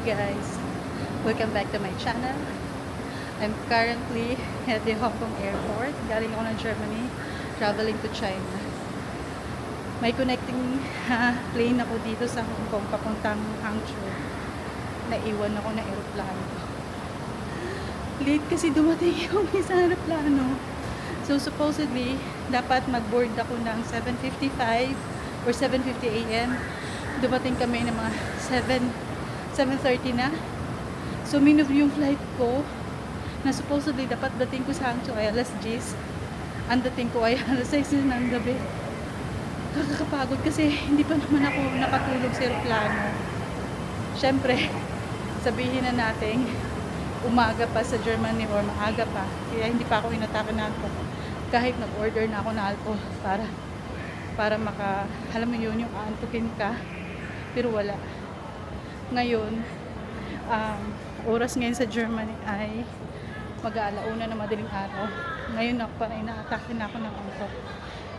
guys, welcome back to my channel. I'm currently at the Hong Kong airport. Galing ako ng Germany, traveling to China. May connecting ha, plane ako dito sa Hong Kong papuntang Hangzhou. Naiwan ako ng aeroplano. Late kasi dumating yung isang aeroplano. So supposedly, dapat mag-board ako ng 7.55 or 7.50 a.m. Dumating kami ng mga 7, 7.30 na. So minove yung flight ko na supposedly dapat dating ko sa Hangzhou ay alas 10. Ang dating ko ay alas 6 na ng gabi. Kakakapagod kasi hindi pa naman ako nakatulog sa aeroplano. Siyempre, sabihin na natin, umaga pa sa Germany or maaga pa. Kaya hindi pa ako inatake na alcohol. Kahit nag-order na ako ng alcohol para para maka, alam mo yun, yung aantukin ka. Pero wala. Ngayon, um, oras ngayon sa Germany ay mag-aalauna na madaling araw. Ngayon ako pa inaatake na ako ng antok.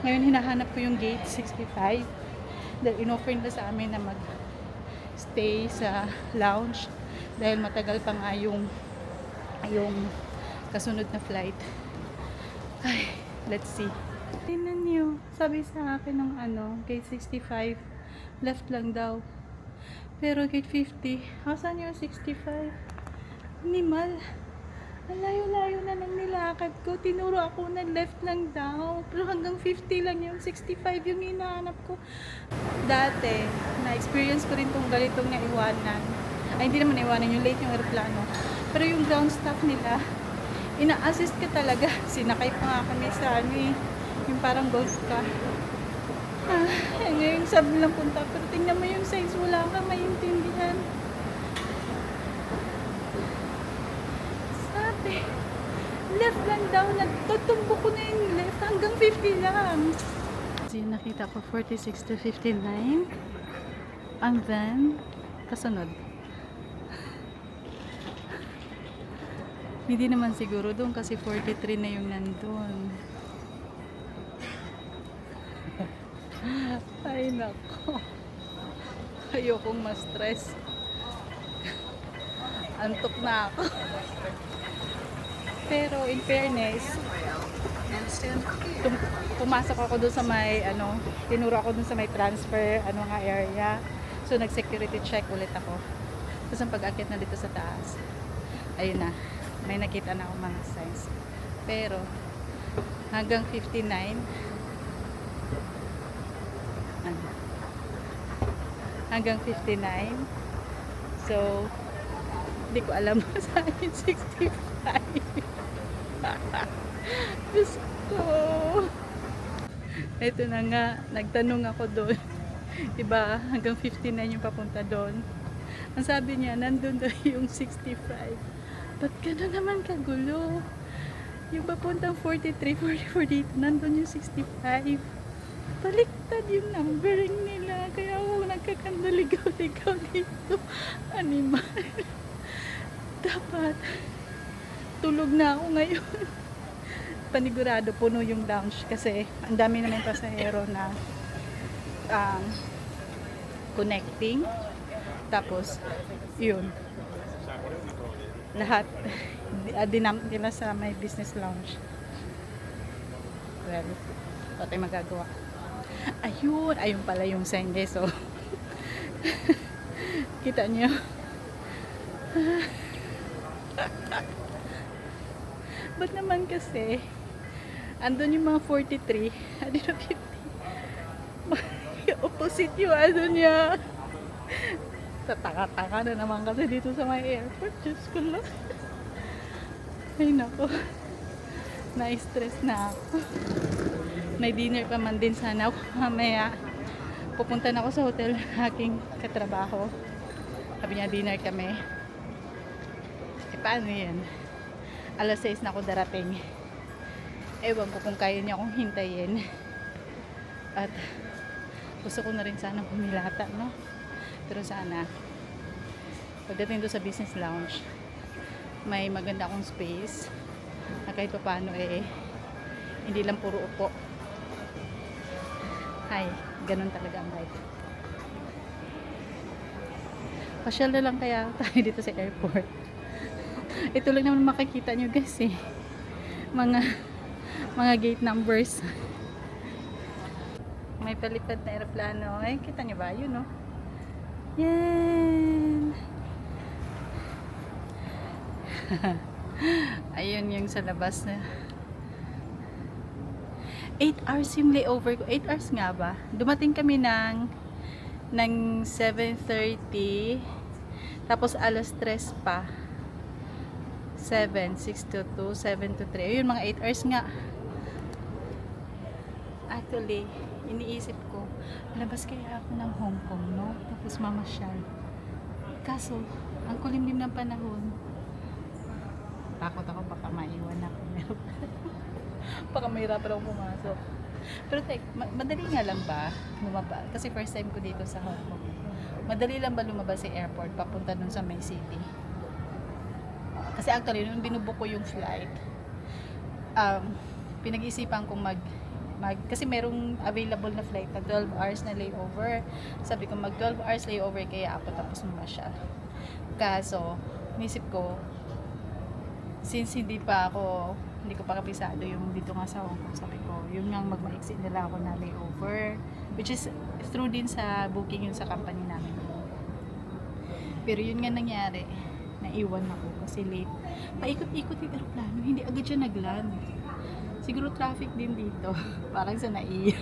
Ngayon hinahanap ko yung gate 65 dahil inoffer nila sa amin na mag stay sa lounge dahil matagal pa nga yung yung kasunod na flight. Ay, let's see. Tingnan nyo, sabi sa akin ng ano, gate 65, left lang daw. Pero gate 50, asan yung 65? Minimal. Ang layo-layo na ng nilakad ko. Tinuro ako na left lang daw. Pero hanggang 50 lang yung 65 yung hinahanap ko. Dati, na-experience ko rin tong ganitong naiwanan. Ay, hindi naman naiwanan yung late yung aeroplano. Pero yung ground staff nila, ina-assist ka talaga. Sinakay pa nga kami sa ano eh, yung parang golf ka. Ah, eh, ngayon sabi lang punta. Pero tingnan mo yung size, wala kang maintindihan. Sabi, left lang daw. Nagtutumbo ko na yung left hanggang 50 lang. So yun, nakita ko 46 to 59. And then, kasunod. Hindi naman siguro doon kasi 43 na yung nandun. Ay, nako. Ayokong ma-stress. Antok na ako. Pero in fairness, tum- pumasok ako doon sa may ano, tinuro ako doon sa may transfer ano nga area. So nag-security check ulit ako. Tapos ang pag-akit na dito sa taas. Ayun na. May nakita na ako mga signs. Pero hanggang 59 ano, hanggang 59 so hindi ko alam sa akin 65 Diyos ko. Ito na nga nagtanong ako doon. Diba hanggang 59 yung papunta doon. Ang sabi niya nandun daw yung 65 ba't gano'n naman kagulo? Yung papuntang 43 44 dito nandun yung 65 baliktad yung numbering nila. Kaya ako nagkakandaligaw-ligaw dito. Animal. Dapat tulog na ako ngayon. Panigurado puno yung lounge kasi ang dami naman pasahero na um, connecting. Tapos yun. Lahat uh, dinamp nila sa may business lounge. Well wala tayong magagawa ayun ayun pala yung sign eh so. Kita niyo. Ba't naman kasi andun yung mga 43 ano na 50 opposite yung ano niya. Tataka-taka na naman kasi dito sa may airport Diyos ko lang. Ay nako. Na-stress na ako may dinner pa man din sana ako. Mamaya pupunta na ako sa hotel. Ng aking katrabaho. Sabi niya dinner kami. Eh paano yan? Alas 6 na ako darating. Ewan ko kung kaya niya akong hintayin. At gusto ko na rin sana humilata no? Pero sana pagdating doon sa business lounge may maganda akong space na kahit pa paano eh hindi lang puro upo ay ganun talaga ang life Pasyal na lang kaya tayo dito sa airport. Ito lang naman makikita nyo guys eh. Mga mga gate numbers. May palipad na aeroplano. Ay, kita nyo ba? Yun, no? Yan! Ayun yung sa labas na. 8 hours yung layover ko. 8 hours nga ba? Dumating kami ng ng 7.30 tapos alas 3 pa 7, 6 to 2, 7 to 3 ayun mga 8 hours nga actually iniisip ko labas kaya ako ng Hong Kong no? tapos mamasyal kaso ang kulimlim ng panahon takot ako baka maiwan baka mahirapan ako pumasok pero tek, ma- madali nga lang ba lumabas? Kasi first time ko dito sa Hong Kong. Madali lang ba lumabas sa airport papunta dun sa May City? Kasi actually, nung binubook ko yung flight, um, pinag-isipan kong mag, mag kasi merong available na flight na 12 hours na layover. Sabi ko mag 12 hours layover kaya ako tapos mamasyal. Kaso, nisip ko, since hindi pa ako hindi ko pa kapisado yung dito nga sa Hong Kong. Sabi ko yun nga magmaiksi nila ako na layover. Which is through din sa booking yun sa company namin. Pero yun nga nangyari naiwan ako kasi late. Paikot-ikot yung aeroplano hindi agad siya nagland. Siguro traffic din dito. Parang sa naiya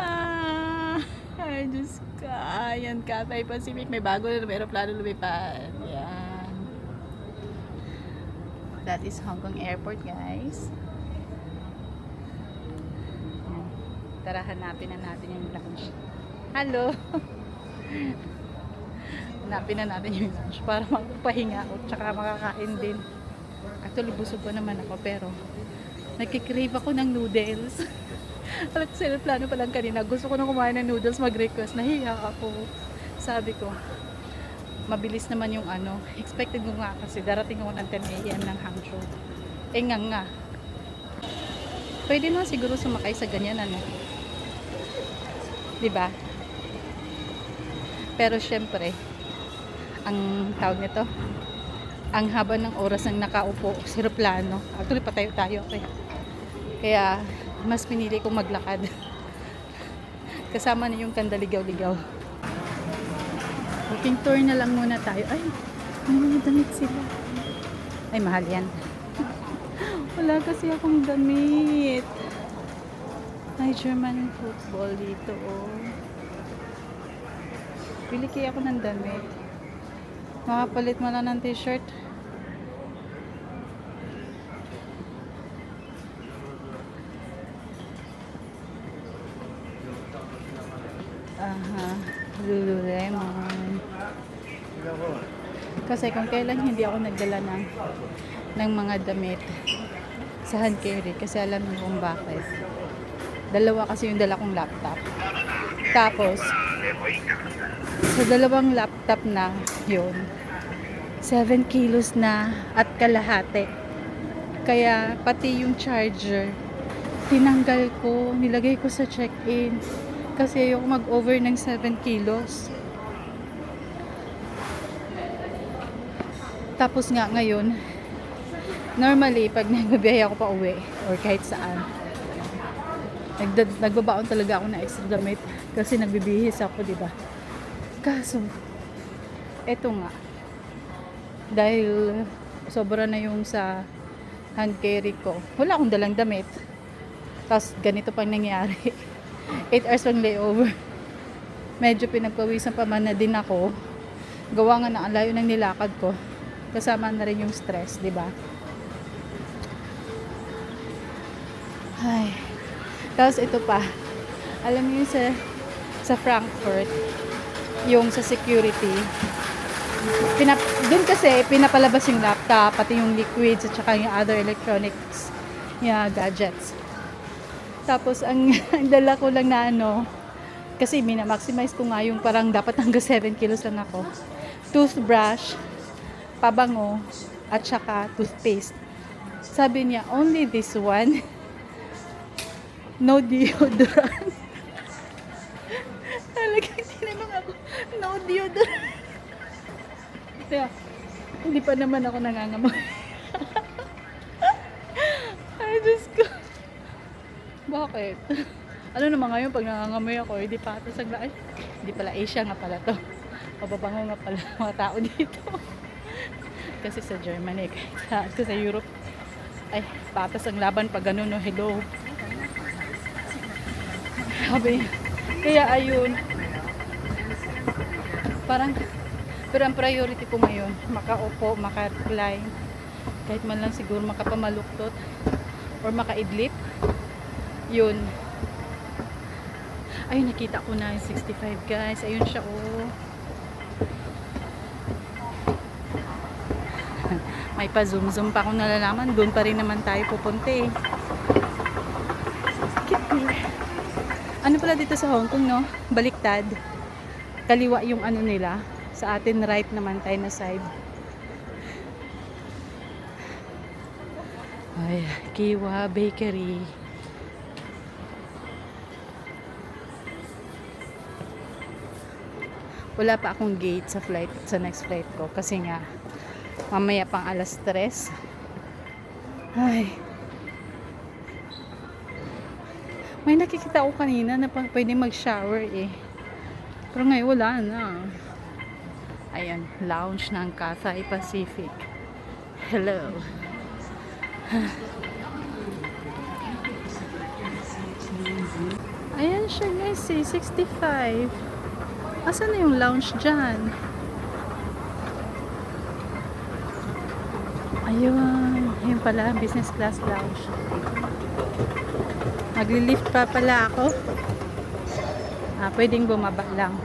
ah ay Diyos ka yan Cathay Pacific. May bago na aeroplano lumipad yan That is Hong Kong Airport, guys. Tara, hanapin na natin yung lunch. Hello! hanapin na natin yung lunch para magpahinga ako tsaka makakain din. Actually, busog pa naman ako pero nagkikrave ako ng noodles. Alam ko plano pa lang kanina. Gusto ko na kumain ng noodles, mag-request. Nahiya ako. Sabi ko, mabilis naman yung ano. Expected ko nga kasi darating ako ng 10 a.m. ng Hangzhou. Eh nga nga. Pwede na siguro sumakay sa ganyan ano. 'Di ba? Pero syempre, ang tawag nito, ang haba ng oras ng nakaupo sa aeroplano. Actually, patayo tayo. Okay. Kaya, mas pinili kong maglakad. Kasama na yung kandaligaw-ligaw. Walking tour na lang muna tayo. Ay, may mga damit sila. Ay, mahal yan. Wala kasi akong damit. Ay, German football dito, oh. Pili kaya ako ng damit. Makapalit mo lang ng t-shirt. Aha, Lululemon. Kasi kung kailan hindi ako nagdala ng, ng mga damit sa hand carry, kasi alam niyo kung bakit. Dalawa kasi yung dala kong laptop. Tapos, sa dalawang laptop na yun, 7 kilos na at kalahati. Kaya pati yung charger, tinanggal ko, nilagay ko sa check-in. Kasi ayoko mag-over ng 7 kilos. Tapos nga ngayon, normally pag nagbabiyahe ako pa uwi or kahit saan, nagda, nagbabaon talaga ako ng extra damit kasi nagbibihis ako, di ba? Kaso, eto nga, dahil sobra na yung sa hand carry ko, wala akong dalang damit. Tapos ganito pang nangyari. 8 hours pang layover. Medyo pinagpawisan pa man na din ako. Gawa nga na ang layo ng nilakad ko. Kasama na rin yung stress, di ba? Ay. Tapos ito pa. Alam niyo sa sa Frankfurt, yung sa security, pinap doon kasi pinapalabas yung laptop, pati yung liquids at saka yung other electronics, yeah, gadgets. Tapos ang, ang dala ko lang na ano, kasi mina-maximize ko nga yung parang dapat hanggang 7 kilos lang ako. Toothbrush, pabango, at saka toothpaste. Sabi niya, only this one. No deodorant. Talagang tinanong ako, no doon. Kaya, hindi pa naman ako nangangamoy. Ay, Diyos ko. Bakit? Ano naman ngayon pag nangangamoy ako, hindi patas ang Ay, hindi pala Asia nga pala to. Mababango nga pala mga tao dito. Kasi sa Germany, kasi sa Europe, ay, patas ang laban pag ganun, no, hello. Sabi, kaya ayun, parang, pero ang priority ko ngayon, makaupo, maka-recline, kahit man lang siguro makapamaluktot, or makaidlip, yun. Ayun, nakita ko na yung 65 guys. Ayun siya, oh. May pa-zoom-zoom pa akong nalalaman. Doon pa rin naman tayo pupunta eh. Cute. Ano pala dito sa Hong Kong, no? Baliktad. Kaliwa yung ano nila. Sa atin, right naman tayo na side. Ay, Kiwa Bakery. Wala pa akong gate sa flight, sa next flight ko. Kasi nga, mamaya pang alas 3. Ay. May nakikita ko kanina na pwede mag-shower eh. Pero ngayon wala na. Ayan, lounge ng Cathay Pacific. Hello. Ayan siya guys eh, 65. Asan na yung lounge dyan? Ayun, yun pala, business class lounge. Magli-lift pa pala ako. Ah, pwedeng bumaba lang.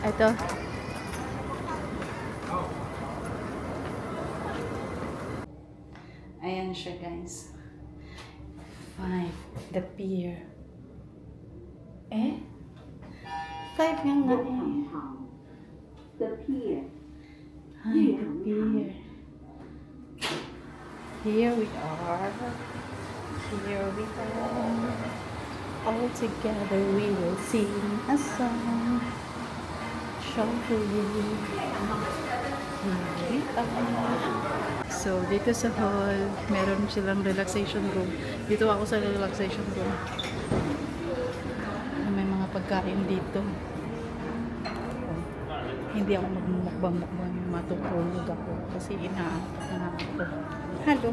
Ito. Ayan siya guys. Five. The pier. Eh? Five nga nga eh. The pier. Hi, pier. Here we are. Here we are. All together we will sing a song. Shall we? Here we are. So, dito sa hall, meron silang relaxation room. Dito ako sa relaxation room. May mga pagkain dito. Hindi ako magmumukbang-mukbang matutulog ako kasi inaantok na ako. Hello.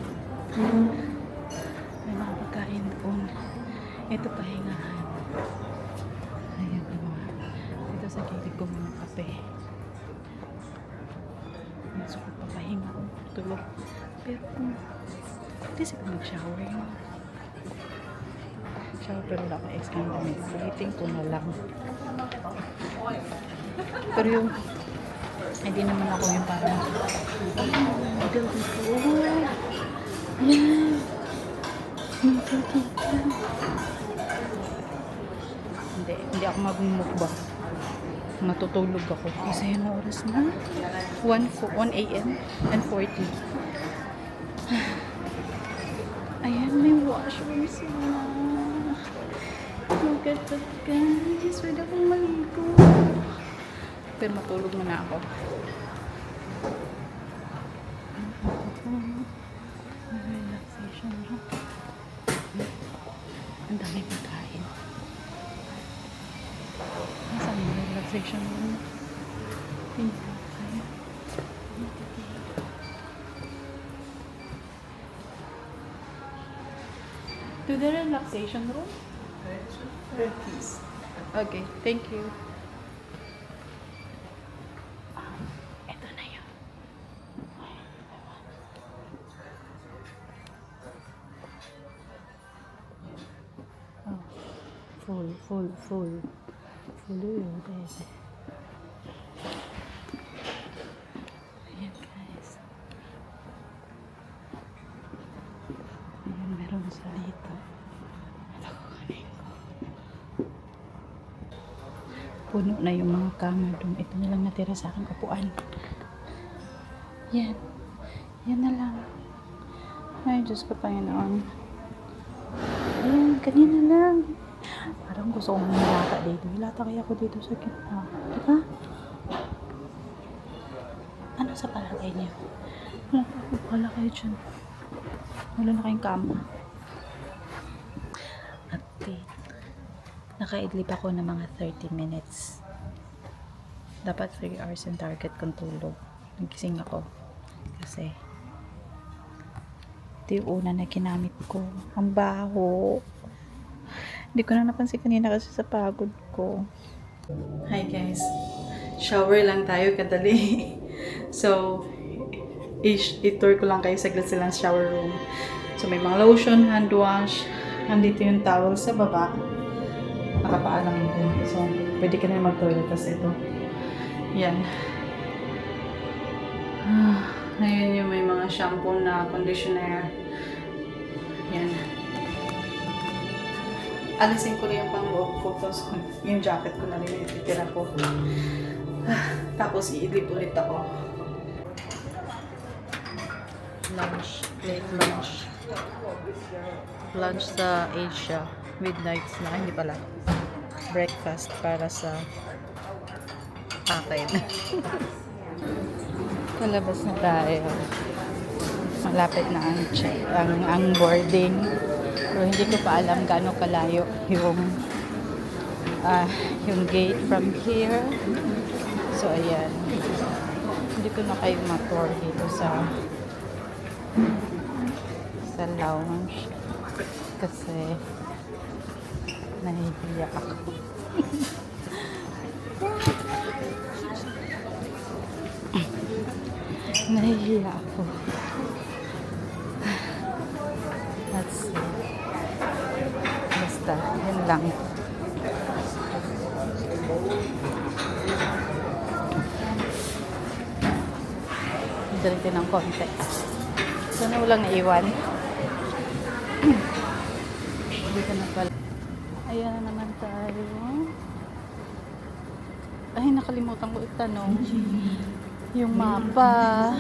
May mga pagkain doon. Ito pahingahan. Ayan mga. Dito sa gilid ko mga kape. Gusto ko papahinga ako. Tulog. Pero kung hindi siguro mag-shower yun. Shower pero wala akong damit. Waiting ko na lang. Pero yung hindi naman ako yung parang idol ko. Yan. Hindi, hindi ako magmumukbang. Matutulog ako. Kasi yung oras na 1, fo- 1 a.m. and 40. Ayan, may washroom sila. Look at that guys. Pwede akong maligo. Pero matulog muna ako. Relaxation room. Ang dami pagkain. Nasaan yung relaxation room? Tayo. To the relaxation room? Turkeys. Okay, thank you. Full, full. Yun, pwede. Ayan guys. Ayan, meron sa dito. Ito ko kanin ko. Puno na yung mga kama doon. Ito na lang natira sa aking kapuan. Yan. Yan na lang. Ay, Diyos ko Panginoon. Ayan, kanina lang. Parang gusto kong hilata dito. Hilata kaya ako dito sa gitna. Diba? Ano sa palagay niyo? Wala, wala kayo dyan. Wala na kayong kama. Update. Nakaidlip ako ng mga 30 minutes. Dapat 3 hours yung target kong tulog. Nagising ako. Kasi ito yung una na ginamit ko. Ang baho. Hindi ko na napansin kanina kasi sa pagod ko. Hi guys. Shower lang tayo kadali. so, i-tour ko lang kayo saglit silang shower room. So, may mga lotion, hand wash. Nandito yung towel sa baba. Nakapaalang ito. So, pwede ka na mag-toilet. Tapos ito. Yan. Ayun yung may mga shampoo na conditioner. Yan. Alisin ko na yung pang loob ko. Tapos yung jacket ko na rin ititira ko. Ah, Tapos iidlip ulit ako. Lunch. Late lunch. Lunch sa Asia. Midnight na. Hindi pala. Breakfast para sa akin. Palabas na tayo. Malapit na ang ang, ang boarding. Pero hindi ko pa alam gaano kalayo yung ah yung gate from here. So ayan. Hindi ko na kayo ma-tour dito sa sa lounge kasi nahihiya ako. Nahihiya ako. Let's see. Basta, lang. Dito ng konti. Sana walang naiwan. Dito na pala. Ayan na naman tayo. Ay, nakalimutan ko itanong. Yung mapa.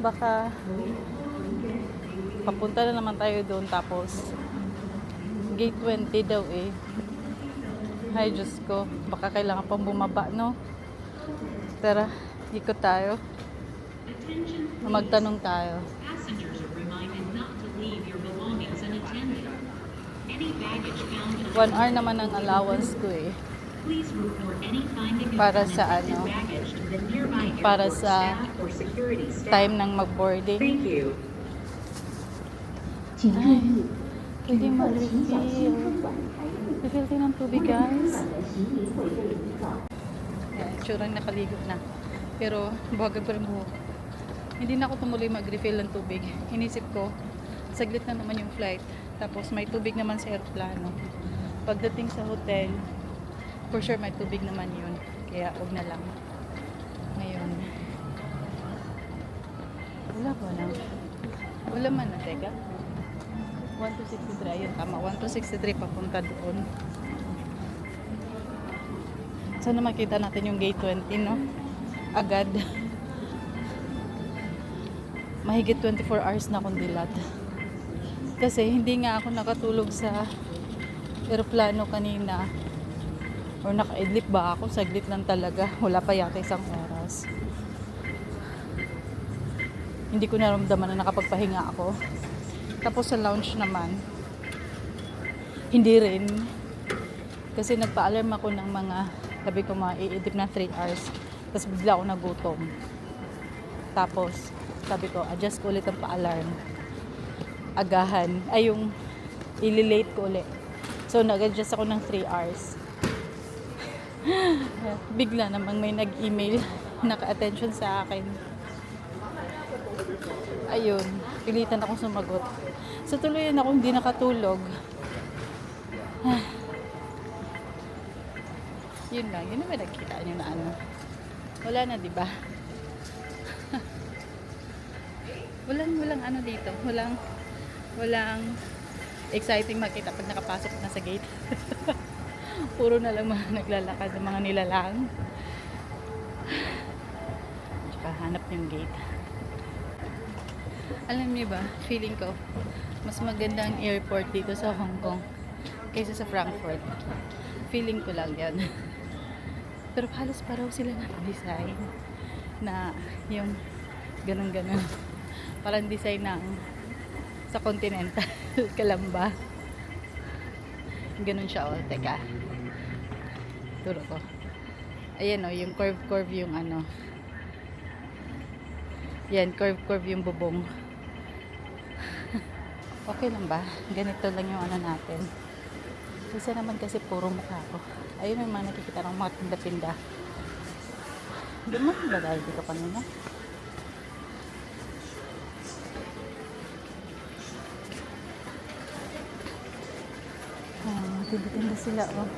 Baka papunta na naman tayo doon tapos gate 20 daw eh. Ay, Diyos ko. Baka kailangan pang bumaba, no? Tara, ikot tayo. Magtanong tayo. One hour naman ang allowance ko eh. Para sa ano? Para sa. Time ng mag-boarding. Thank you. 请 hindi ma-refill. Refill tayo ng tubig, guys. Tsura nakaligo na. Pero, buhagag pa rin buhok. Hindi na ako tumuloy mag-refill ng tubig. Inisip ko, saglit na naman yung flight. Tapos, may tubig naman sa aeroplano. Pagdating sa hotel, for sure may tubig naman yun. Kaya, huwag na lang. Ngayon. Wala ko lang. Wala man na, teka. 1 to 63, ayun tama. 1 to 63 papunta doon. Sana makita natin yung gate 20, no? Agad. Mahigit 24 hours na akong dilat. Kasi hindi nga ako nakatulog sa eroplano kanina. Or nakaidlip ba ako? Saglit lang talaga. Wala pa yata isang oras. Hindi ko naramdaman na nakapagpahinga ako. Tapos sa lounge naman, hindi rin. Kasi nagpa-alarm ako ng mga, sabi ko mga iidip na 3 hours. Tapos bigla ako nagutom. Tapos, sabi ko, adjust ko ulit ang pa-alarm. Agahan. Ay, yung ililate ko ulit. So, nag-adjust ako ng 3 hours. bigla namang may nag-email, naka-attention sa akin. Ayun, pilitan akong sumagot. Sa tuluyan ako hindi nakatulog. Yun lang, yun naman nakita nyo na ano. Wala na, di ba? walang, walang ano dito. Walang, walang exciting makita pag nakapasok na sa gate. Puro na lang mga naglalakad ng mga nilalang. Tsaka hanap yung gate. Alam niyo ba, feeling ko, mas maganda ang airport dito sa Hong Kong kaysa sa Frankfurt. Feeling ko lang yan. Pero halos paraw sila ng design na yung ganun-ganun. Parang design ng sa Continental Kalamba. Ganun siya, oh. Teka. Turo ko. Ayan, oh, yung curve-curve yung ano. Yan, curve-curve yung bubong. Okay lang ba? Ganito lang yung ano natin. Isa naman kasi puro mukha ko. Ayun yung mga nakikita ng mga tinda-tinda. Mo ba dahil dito kanina? Ah, tinda-tinda sila oh.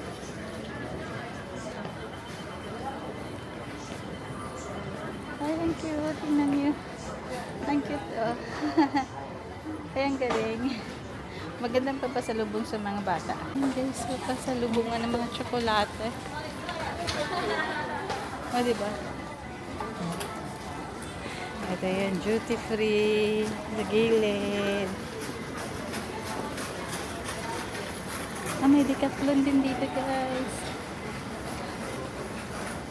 Ay, ang cute. Tingnan niyo. Ang cute oh. Ay, ang galing. Magandang papasalubong sa mga bata. Ayan guys, so pasalubungan ng mga tsokolate. O, diba? Ito yan, duty free, sa gilid. Ah, may decathlon din dito guys.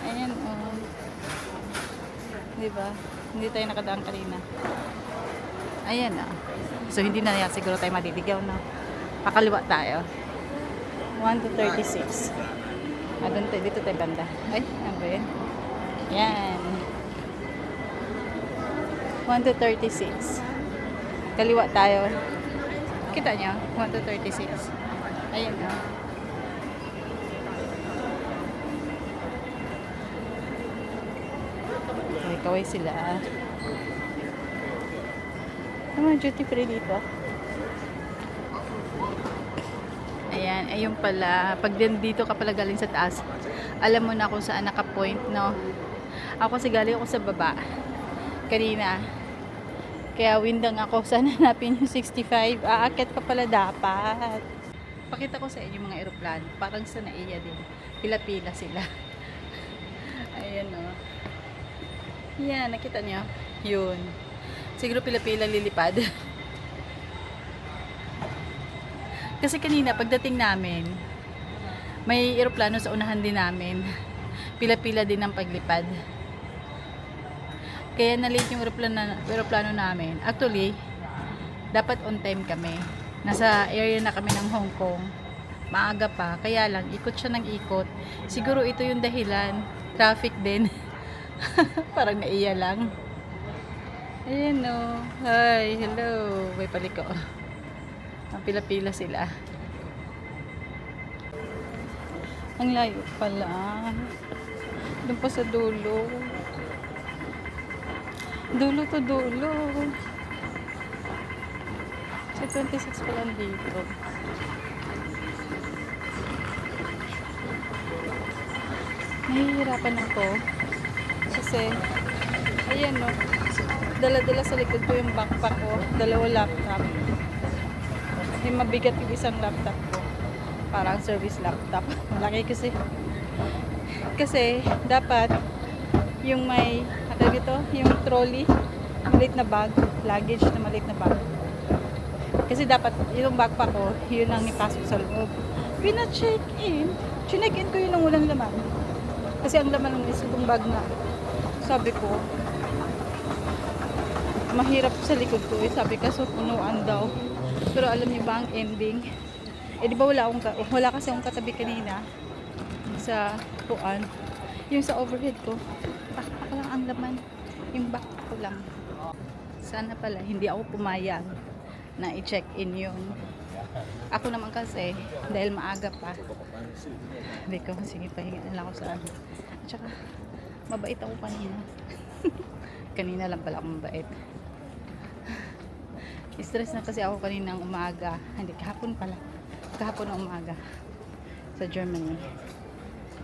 Ayan, oh. Diba? Hindi tayo nakadaan kanina. Ayan na. So, hindi na yan siguro tayo maliligaw na. Pakaliwa tayo. 1 to 36. Ah, tayo. Dito tayo banda. Ay, ano ba yun? Yan. 1 to 36. Kaliwa tayo. Kita nyo? 1 to 36. Ayan na. Okay, kaway sila. Ano mga duty free dito? Ayan, ayun pala. Pag din dito ka pala galing sa taas, alam mo na kung saan naka-point, no? Ako kasi galing ako sa baba. Kanina. Kaya windang ako. Sana hanapin yung 65. Aakyat ka pala dapat. Pakita ko sa inyo mga aeroplano. Parang sa naiya din. Pila-pila sila. Ayan, no? Yan, nakita niyo? Yun. Siguro pila-pila lilipad. Kasi kanina, pagdating namin, may eroplano sa unahan din namin. Pila-pila din ang paglipad. Kaya na-late yung eroplano, eroplano namin. Actually, dapat on time kami. Nasa area na kami ng Hong Kong. Maaga pa. Kaya lang, ikot siya ng ikot. Siguro ito yung dahilan. Traffic din. Parang naiya lang. Ayan o. Hi, hello. May paliko. Ang pila-pila sila. Ang layo pala. Doon pa sa dulo. Dulo to dulo. Sa 26 pa lang dito. Nahihirapan ako. Kasi, ayan no. Dala-dala sa likod ko yung backpack ko. Dalawa laptop. Hindi mabigat yung isang laptop ko. Parang service laptop. Malaki kasi. Kasi, dapat yung may, ano dito, yung trolley, maliit na bag, luggage na maliit na bag. Kasi dapat, yung backpack ko, yun ang ipasok sa loob. Pina-check in. Chinek in ko yun ang walang laman. Kasi ang laman ng is itong bag na. Sabi ko, mahirap sa likod ko eh. Sabi kasi punuan daw. Pero alam niyo ba ang ending? Eh di ba wala, akong, wala kasi akong katabi kanina sa puan. Yung sa overhead ko, backpack lang ang laman. Yung backpack ko lang. Sana pala, hindi ako pumayag na i-check in yung ako naman kasi, dahil maaga pa, hindi ko, sige, pahinga lang ako sa ano. At saka, mabait ako kanina. kanina lang pala ako mabait. Stress na kasi ako kaninang umaga. Hindi, kahapon pala. Kahapon ng umaga. Sa Germany.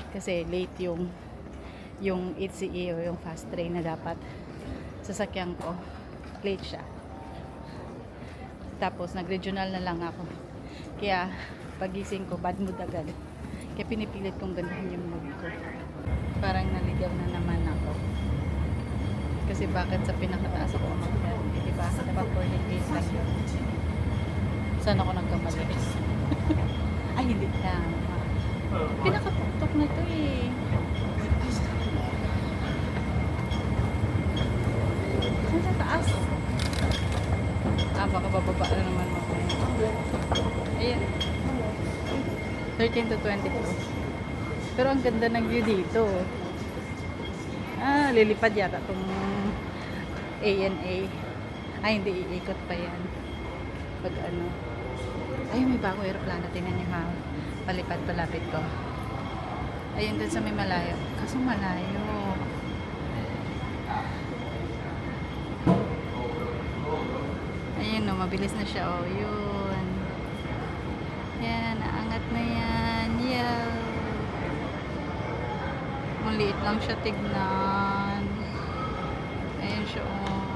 Kasi late yung yung ECE o yung fast train na dapat sasakyan ko. Late siya. Tapos nag-regional na lang ako. Kaya pagising ko, bad mood agad. Kaya pinipilit kong gandahan yung mood ko. Parang naligaw na naman ako. Kasi bakit sa pinakataas ako umakyat? Eh, di ba? Dapat boarding gate lang yun. Saan ako nagkamali? Ay, hindi tama. Pinakatuktok na to eh. Saan sa taas? Ah, baka bababa na naman mo. Ayan. 13 to 22. Pero ang ganda ng view dito. Ah, lilipad yata itong ANA. Ay, hindi, iikot pa yan. Pag ano. Ay, may bago aeroplano. Tingnan niyo ha. Palipad, palapit ko. Ayun dun sa may malayo. Kaso malayo. Ayun no, mabilis na siya. Oh, yun. Yan, naangat na yan. Yeah. Maliit lang siya tignan. Ayan siya, oh.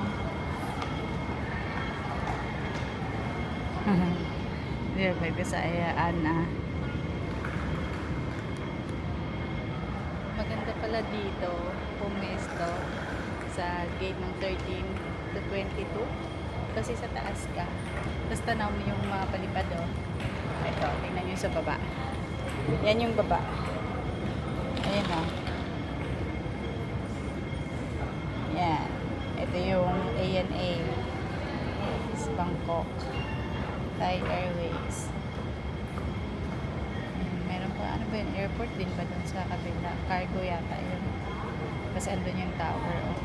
Hindi ba kasayaan na. Maganda pala dito, pumesto sa gate ng 13 to 22. Kasi sa taas ka. Tapos tanaw mo yung mga palipad, oh. Ito, tingnan nyo sa baba. Yan yung baba. Ayan, oh. Yan. Ito yung ANA. Sa Bangkok. Thai Airways. Ayan, Meron pa, ano ba yun? Airport din ba dun sa kabila? Cargo yata yun. Kasi andun yung tower, oh.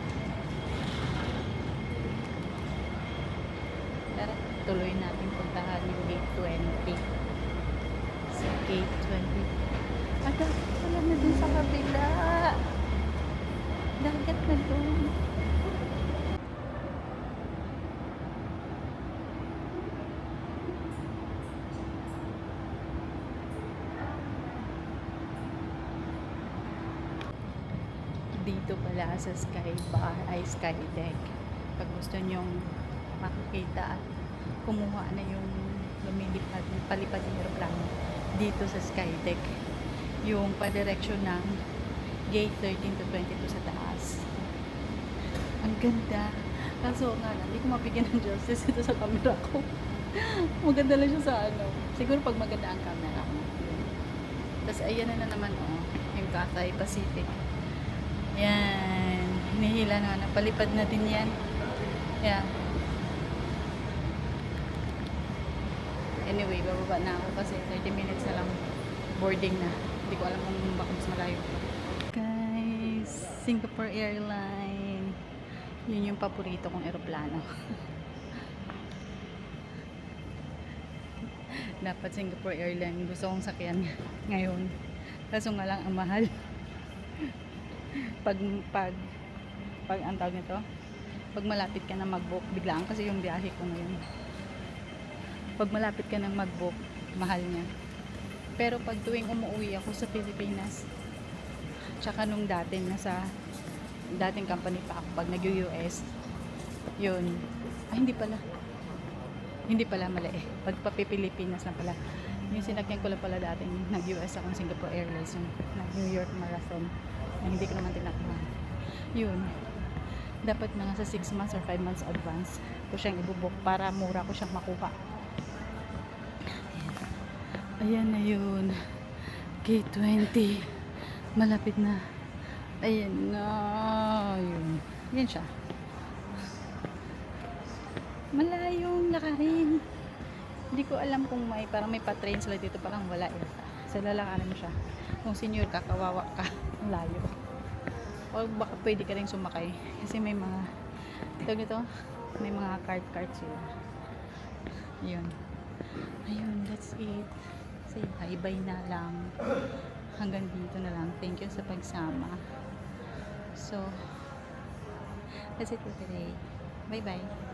Tara, tuloy natin puntahan yung gate 20. Sa gate 20. Aga, wala na dun sa kabila. Dagat na dun. Dito pala sa Sky Bar ay Sky Deck. Pag gusto nyong makikita at kumuha na yung lumilipad, palipad ng aeroplano dito sa Sky Deck. Yung pa-direction ng gate 13 to 22 sa taas. Ang ganda. Kaso nga lang, hindi ko mabigyan ng justice ito sa camera ko. maganda lang siya sa ano. Siguro pag maganda ang camera ko. Tapos ayan na, na naman oh, yung Cathay Pacific. Hinihila na. Napalipad na din yan. Yan. Anyway, bababa na ako kasi 30 minutes na lang boarding na. Hindi ko alam kung baka mas malayo. Guys, Singapore Airline. Yun yung paborito kong eroplano. Dapat Singapore Airline. Gusto kong sakyan ngayon. Kaso nga lang ang mahal pag pag pag ang tawag nito pag malapit ka na mag-book biglaan kasi yung biyahe ko ngayon. Pag malapit ka nang mag-book mahal niya. Pero pag tuwing umuwi ako sa Pilipinas tsaka nung dati nasa dating company pa ako pag nag-US yun ay hindi pala. Hindi pala mali. Eh pag pa Pilipinas na pala. Yung sinakyan ko lang pala dati nag-US ako ng Singapore Airlines yung nag-New York Marathon. Na hindi ko naman tinakman. Yun. Dapat mga sa 6 months or 5 months advance ko siyang ibubok para mura ko siyang makuha. Ayan, na yun. Gate 20. Malapit na. Ayan na. Yun. Yan siya. Malayong lakarin. Hindi ko alam kung may, parang may pa-train sila dito, parang wala eh. Sa lalakarin mo siya. Kung senior ka, kawawa ka. Layo. O baka pwede ka rin sumakay. Kasi may mga, ito nito, may mga card-card sila. Yun. Ayun, that's it. Say bye-bye na lang. Hanggang dito na lang. Thank you sa pagsama. So, that's it for today. Bye-bye.